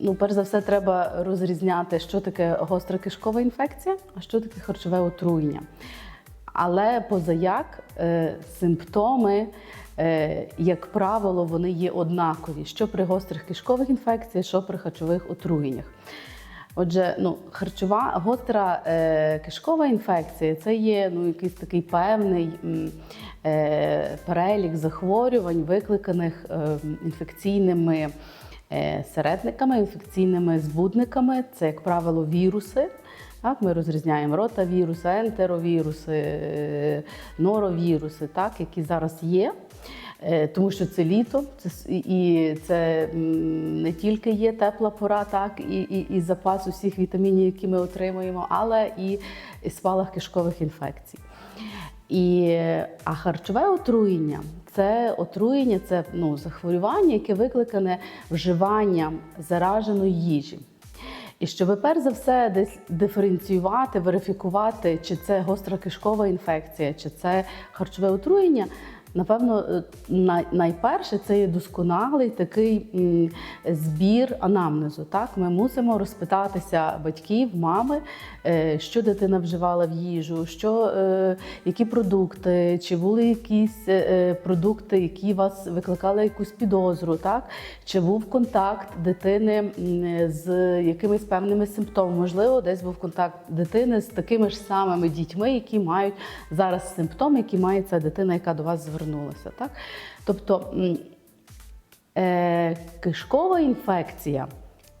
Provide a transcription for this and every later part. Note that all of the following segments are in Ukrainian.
ну, перш за все, треба розрізняти, що таке гостра кишкова інфекція, а що таке харчове отруєння. Але позаяк е, симптоми, е, як правило, вони є однакові, що при гострих кишкових інфекціях, що при харчових отруєннях. Отже, ну, харчова гостра е, кишкова інфекція це є ну, якийсь такий певний е, перелік захворювань, викликаних е, інфекційними середниками, інфекційними збудниками. Це, як правило, віруси. Так, ми розрізняємо ротавіруси, ентеровіруси, е, норовіруси, так, які зараз є. Е, Тому що це літо, це і це не тільки є тепла пора, так і, і, і запас усіх вітамінів, які ми отримуємо, але і, і спалах кишкових інфекцій. І, а харчове отруєння це отруєння, це ну, захворювання, яке викликане вживанням зараженої їжі. І щоб перш за все десь диференціювати, верифікувати, чи це гостра кишкова інфекція, чи це харчове отруєння. Напевно, е, найперше це є досконалий такий збір анамнезу. Так, ми мусимо розпитатися батьків, мами, е, що дитина вживала в їжу, що, е, які продукти, чи були якісь продукти, які вас викликали якусь підозру, так? Чи був контакт дитини з якимись певними симптомами? Можливо, десь був контакт дитини з такими ж самими дітьми, які мають зараз симптоми, які має ця дитина, яка до вас звернулася. Так? Тобто е, кишкова інфекція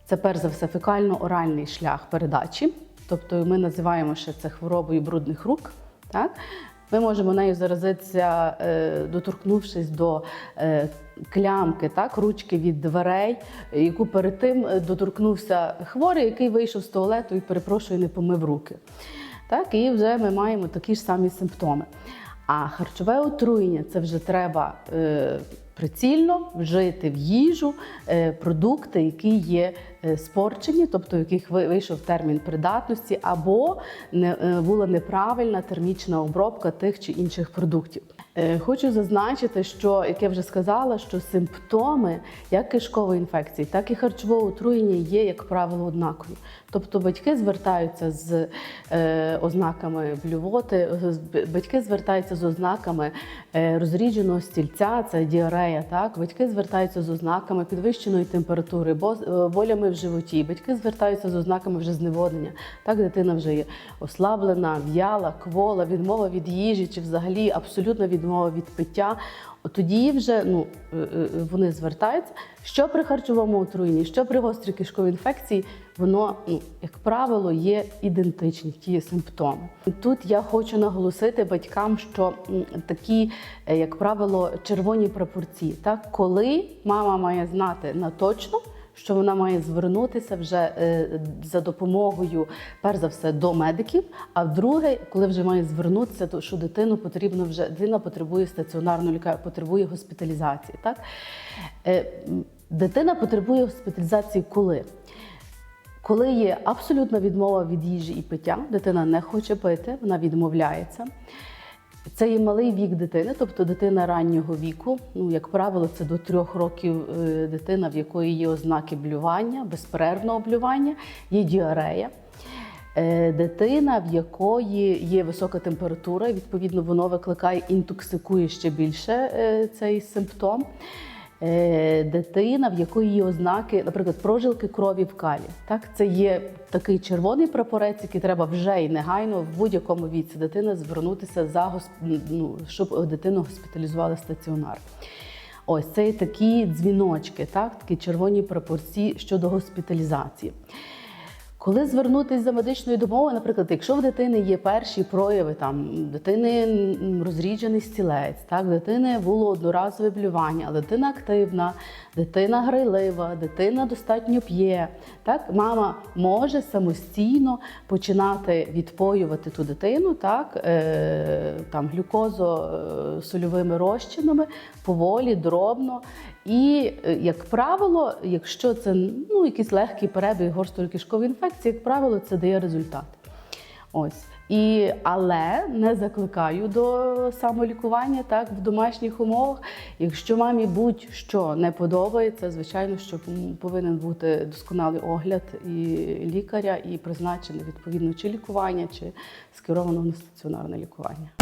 це перш за все фекально-оральний шлях передачі. Тобто ми називаємо ще це хворобою брудних рук. Так? Ми можемо нею заразитися, е, доторкнувшись до е, клямки, так, ручки від дверей, яку перед тим е, доторкнувся хворий, який вийшов з туалету і перепрошую, не помив руки. Так, і вже ми маємо такі ж самі симптоми. А харчове отруєння це вже треба е, прицільно вжити в їжу е, продукти, які є е, спорчені, тобто в яких вийшов термін придатності, або не, е, була неправильна термічна обробка тих чи інших продуктів. Е, Хочу зазначити, що як я вже сказала, що симптоми як кишкової інфекції, так і харчового отруєння є, як правило, однакові. Тобто батьки звертаються з е, ознаками блювоти, батьки звертаються з ознаками е, розрідженого стільця, це діарея. Так, батьки звертаються з ознаками підвищеної температури, бо болями в животі. Батьки звертаються з ознаками вже зневоднення. Так, дитина вже є ослаблена, в'яла, квола, відмова від їжі чи взагалі абсолютна відмова від пиття. Тоді вже ну, е, е, вони звертаються. Що при харчовому отруєнні, що при гострій кишковій інфекції, воно, ну, як правило, є ідентичні ті симптоми. Тут я хочу наголосити батькам, що такі, е, як правило, червоні пропорції. Так? Коли мама має знати на точно, що вона має звернутися вже е, за допомогою, перш за все, до медиків. А друге, коли вже має звернутися, то що дитину потрібно вже дитина потребує стаціонарної лікарні, потребує госпіталізації. Так? Е, Дитина потребує госпіталізації коли? Коли є абсолютна відмова від їжі і пиття, дитина не хоче пити, вона відмовляється. Це є малий вік дитини, тобто дитина раннього віку. Ну, як правило, це до трьох років е, дитина, в якої є ознаки блювання, безперервного блювання, є діарея. Е, Дитина, в якої є висока температура, відповідно, воно викликає інтоксикує ще більше е, цей симптом. Е, Дитина, в якої є ознаки, наприклад, прожилки крові в калі. Так, це є такий червоний прапорець, який треба вже і негайно в будь-якому віці дитини звернутися за госп- ну, щоб дитину госпіталізували стаціонар. Ось це такі дзвіночки, так, такі червоні прапорці щодо госпіталізації. Коли звернутися за медичною допомогою, наприклад, якщо в дитини є перші прояви, там дитини розріджений стілець, так, дитини було одноразове блювання, дитина активна, дитина грайлива, дитина достатньо п'є. Так, мама може самостійно починати відпоювати ту дитину, так, е, там глюкозо-сольовими розчинами поволі, дробно. І, е, як правило, якщо це ну, якийсь легкий перебіг кишкової інфекції, як правило, це дає результат. Ось. І, але не закликаю до самолікування так, в домашніх умовах. Якщо мамі будь-що не подобається, звичайно, що повинен бути досконалий огляд і лікаря, і призначене відповідно чи лікування, чи скеровано на стаціонарне лікування.